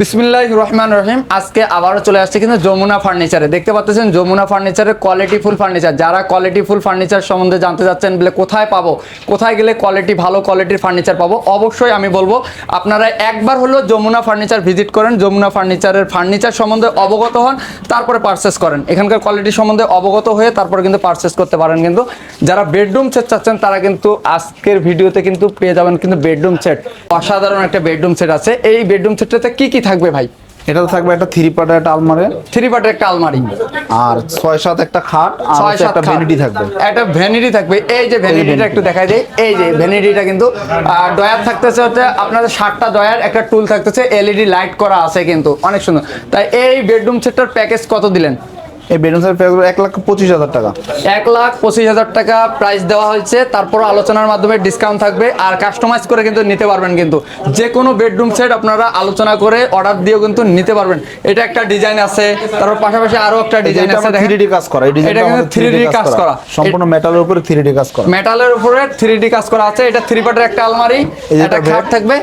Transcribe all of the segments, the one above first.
বিসমিল্লাহ রহমান রহিম। আজকে আবারও চলে আসছে কিন্তু যমুনা ফার্নিচারে দেখতে পাচ্ছেন যমুনা ফার্নিচারের কোয়ালিটি ফুল ফার্নিচার যারা কোয়ালিটি ফুল ফার্নিচার সম্বন্ধে জানতে চাচ্ছেন, বলে কোথায় পাবো? কোথায় গেলে কোয়ালিটি ভালো কোয়ালিটির ফার্নিচার পাবো? অবশ্যই আমি বলব, আপনারা একবার হলো যমুনা ফার্নিচার ভিজিট করেন। যমুনা ফার্নিচারের ফার্নিচার সম্বন্ধে অবগত হন, তারপরে পারচেস করেন। এখানকার কোয়ালিটি সম্বন্ধে অবগত হয়ে তারপরে কিন্তু পারচেস করতে পারেন কিন্তু। যারা বেডরুম সেট চাচ্ছেন, তারা কিন্তু আজকের ভিডিওতে কিন্তু পেয়ে যাবেন কিন্তু বেডরুম সেট অসাধারণ একটা বেডরুম সেট আছে। এই বেডরুম সেটটাতে কি কি থাকবে ভাই? এটাতে থাকবে একটা থ্রি পার্টের একটা আলমারি। থ্রি পার্টের একটা আলমারি। আর ছয় সাত একটা খাট আর ছয় সাত একটা ভ্যানিটি থাকবে। একটা ভ্যানিটি থাকবে। এই যে ভ্যানিটিটা একটু দেখাই দেই। এই যে ভ্যানিটিটা কিন্তু ডয়ার থাকতেছে হচ্ছে আপনাদের সাতটা ডয়ার একটা টুল থাকতেছে এলইডি লাইট করা আছে কিন্তু। অনেক সুন্দর। তাই এই বেডরুম সেটটার প্যাকেজ কত দিলেন? এই বেডরুম সেট প্রাইস এক লাখ পঁচিশ হাজার টাকা। এক লাখ পঁচিশ হাজার টাকা প্রাইস দেওয়া হয়েছে তারপর আলোচনার মাধ্যমে ডিসকাউন্ট থাকবে আর কাস্টমাইজ করে কিন্তু নিতে পারবেন কিন্তু। যে কোনো বেডরুম সেট আপনারা আলোচনা করে অর্ডার দিয়েও কিন্তু নিতে পারবেন। এটা একটা ডিজাইন আছে তারপর পাশাপাশি আরও একটা ডিজাইন আছে থ্রি ডি কাজ করা এটা কিন্তু থ্রি ডি কাজ করা। সম্পূর্ণ মেটালের উপরে থ্রি ডি কাজ করা। মেটালের উপরে থ্রি ডি কাজ করা আছে এটা থ্রি পার্টের একটা আলমারি একটা খাট থাকবে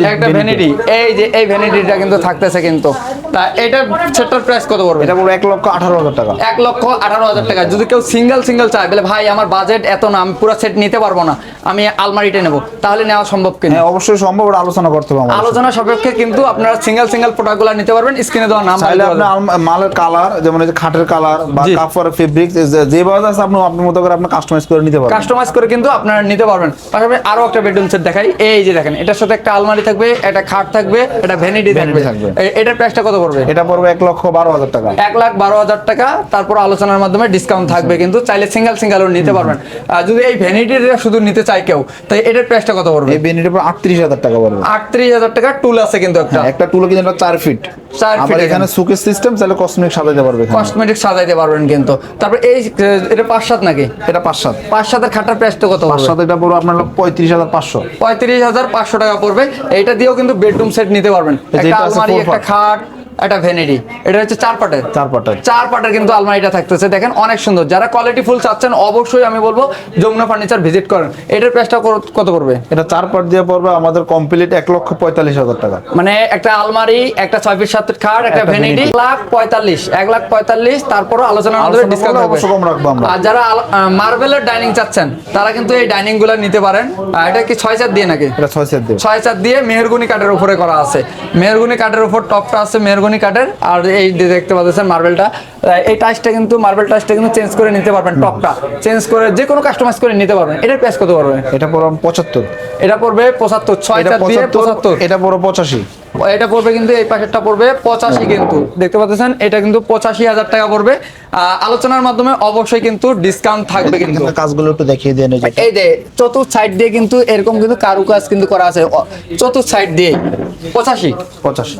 যে একটা ভ্যানিটি এই যে এই ভ্যানিটিটা কিন্তু থাকতেছে কিন্তু। তা এটা সেটার প্রাইস কত পড়বে? এটা পুরো এক লক্ষ আঠারো হাজার টাকা। এক লক্ষ আঠারো হাজার টাকা। যদি কেউ সিঙ্গেল সিঙ্গেল চায় বলে ভাই আমার বাজেট এত না আমি পুরো সেট নিতে পারব না আমি আলমারিটা নেব। তাহলে নেওয়া সম্ভব কিনা? হ্যাঁ অবশ্যই সম্ভব ওটা আলোচনা করতে সাথে। আলোচনা সাপেক্ষে কিন্তু আপনারা সিঙ্গেল সিঙ্গেল প্রোডাক্টগুলো নিতে পারবেন স্ক্রিনে দেওয়া নাম চাইলে আপনার মালের কালার যেমন এই যে খাটের কালার বা জি। কাপড় ফেব্রিক যেভাবে আছে আপনি আপনার মতো করে আপনি কাস্টমাইজ করে নিতে পারবেন। কাস্টমাইজ করে কিন্তু আপনারা নিতে পারবেন। পাশাপাশি আরও একটা বেডরুম সেট দেখাই। এই যে দেখেন এটার সাথে একটা আলমারি থাকবে একটা খাট থাকবে একটা ভ্যানিটি থাকবে। এটার প্রাইসটা কত পড়বে? এটা পড়বে এক লক্ষ বারো হাজার টাকা। এক লাখ বারো হাজার টাকা তারপর আলোচনার মাধ্যমে ডিসকাউন্ট থাকবে। কিন্তু চাইলে সিঙ্গেল সিঙ্গেলও নিতে পারবেন। যদি এই ভ্যানিটিটা শুধু নিতে চায় কেউ তাই এটার প্রাইসটা কত পড়বে? এই পর আটত্রিশ হাজার টাকা পড়বে। আটত্রিশ হাজার টাকা টুল আছে কিন্তু একটা। হ্যাঁ, একটা টুলো কিন্তু চার ফিট চার এখানে সুকেস সিস্টেম কসমেটিক সাজাতে পারবে কসমেটিক সাজাইতে পারবেন কিন্তু। তারপর এই এটা পাঁচ সাত নাকি? এটা পাঁচ সাত পাঁচ সাতের খাটার প্রাইসটা কত পাঁচ পড়বে? সাত এটা পড়বে আপনার পঁয়ত্রিশ হাজার পাঁচশো। পঁয়ত্রিশ হাজার পাঁচশো টাকা পড়বে। এইটা দিয়েও কিন্তু বেডরুম সেট নিতে পারবেন। একটা আলমারি একটা খাট একটা ভ্যানিটি এটা হচ্ছে চার পাটের। চার পাটার। চার পাটের কিন্তু আলমারিটা থাকতেছে। দেখেন অনেক সুন্দর। যারা কোয়ালিটি ফুল চাচ্ছেন অবশ্যই আমি বলব যমুনা ফার্নিচার ভিজিট করেন। এটার প্রাইসটা কত পড়বে? এটা চার পাট দিয়ে পড়বে আমাদের কমপ্লিট এক লক্ষ পঁয়তাল্লিশ হাজার টাকা। মানে একটা আলমারি একটা ছয় ফিট সাত ফিট খাট একটা ভ্যানিটি vanity। লাখ পঁয়তাল্লিশ এক লাখ পঁয়তাল্লিশ মাধ্যমে আলোচনা ডিসকাউন্ট করলে হবে। অবশ্য কম রাখব আমরা। আর যারা মার্বেলের ডাইনিং চাচ্ছেন তারা কিন্তু এই ডাইনিংগুলো নিতে পারেন। আর এটা কি ছয় চার দিয়ে নাকি? এটা ছয় সেট দিয়ে। ছয় চার দিয়ে মেহেরগুনি কাঠের উপরে করা আছে। মেহরগুনি কাঠের উপর টপটা আছে মেহরগুনি কাঠের আর এই দেখতে পাচ্ছেন মার্বেলটা এই টাইসটা কিন্তু মার্বেল টাইসটা কিন্তু চেঞ্জ করে নিতে পারবেন টপটা চেঞ্জ করে যে কোনো কাস্টমাইজ করে নিতে পারবেন। এটার প্রাইস কত পড়বে? এটা পড়বে পঁচাত্তর। এটা পড়বে পঁচাত্তর ছয় এটা চার দিয়ে পঁচাত্তর এটা পড়বে পঁচাশি। এটা পড়বে কিন্তু এই পাশেরটা পড়বে পঁচাশি কিন্তু। দেখতে পাচ্ছেন এটা কিন্তু পঁচাশি হাজার টাকা পড়বে। আলোচনার মাধ্যমে অবশ্যই কিন্তু ডিসকাউন্ট থাকবে কিন্তু। কাজগুলো একটু দেখিয়ে দিয়ে নেই এই যে চতুর্থ সাইড দিয়ে কিন্তু এরকম কিন্তু কারুকাজ কিন্তু করা আছে। চতুর্থ সাইড দিয়ে পঁচাশি। পঁচাশি।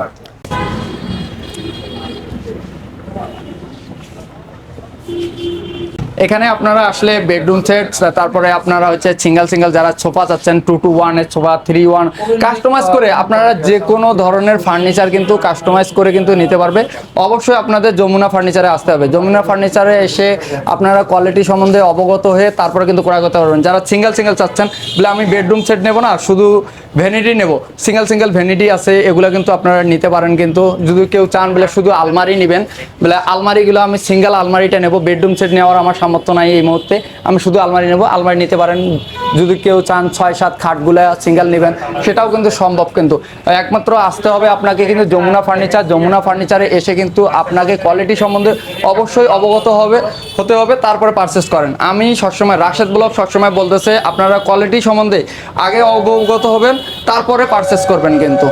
এখানে আপনারা আসলে বেডরুম সেট তারপরে আপনারা হচ্ছে সিঙ্গেল সিঙ্গেল যারা সোফা চাচ্ছেন টু টু ওয়ানের সোফা থ্রি ওয়ান কাস্টমাইজ করে আপনারা যে কোনো ধরনের ফার্নিচার কিন্তু কাস্টমাইজ করে কিন্তু নিতে পারবে। অবশ্যই আপনাদের যমুনা ফার্নিচারে আসতে হবে। যমুনা ফার্নিচারে এসে আপনারা কোয়ালিটি সম্বন্ধে অবগত হয়ে তারপরে কিন্তু ক্রয় করতে পারবেন। যারা সিঙ্গেল সিঙ্গেল চাচ্ছেন বলে আমি বেডরুম সেট নেব না, শুধু ভ্যানিটি নেব। সিঙ্গেল সিঙ্গেল ভ্যানিটি আছে, এগুলো কিন্তু আপনারা নিতে পারেন কিন্তু যদি কেউ চান বলে শুধু আলমারি নেবেন, বলে আলমারিগুলো আমি সিঙ্গেল আলমারিটা নেব বেডরুম সেট নেওয়ার আমার সামর্থ্য নাই এই মুহূর্তে, আমি শুধু আলমারি নেব, আলমারি নিতে পারেন, যদি কেউ চান ছয়, সাত খাটগুলো সিঙ্গেল নেবেন, সেটাও কিন্তু সম্ভব কিন্তু। একমাত্র আসতে হবে আপনাকে কিন্তু যমুনা ফার্নিচার যমুনা ফার্নিচারে এসে কিন্তু আপনাকে কোয়ালিটি সম্বন্ধে অবশ্যই অবগত হবে, হতে হবে, তারপরে পারচেস করেন। আমি সবসময়, রাশেদ ব্লগ সবসময় বলতেছে, আপনারা কোয়ালিটি সম্বন্ধে আগে অবগত হবেন তারপরে পারচেস করবেন কিন্তু।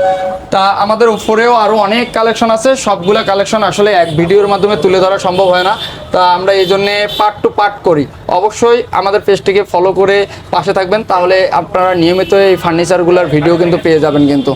তা আমাদের উপরেও আরও অনেক কালেকশন আছে, সবগুলো কালেকশন আসলে এক ভিডিওর মাধ্যমে তুলে ধরা সম্ভব হয় না। তা আমরা এই জন্যে পার্ট টু পার্ট করি। অবশ্যই আমাদের পেজটিকে ফলো করে পাশে থাকবেন, তাহলে আপনারা নিয়মিত এই ফার্নিচারগুলোর ভিডিও কিন্তু পেয়ে যাবেন কিন্তু।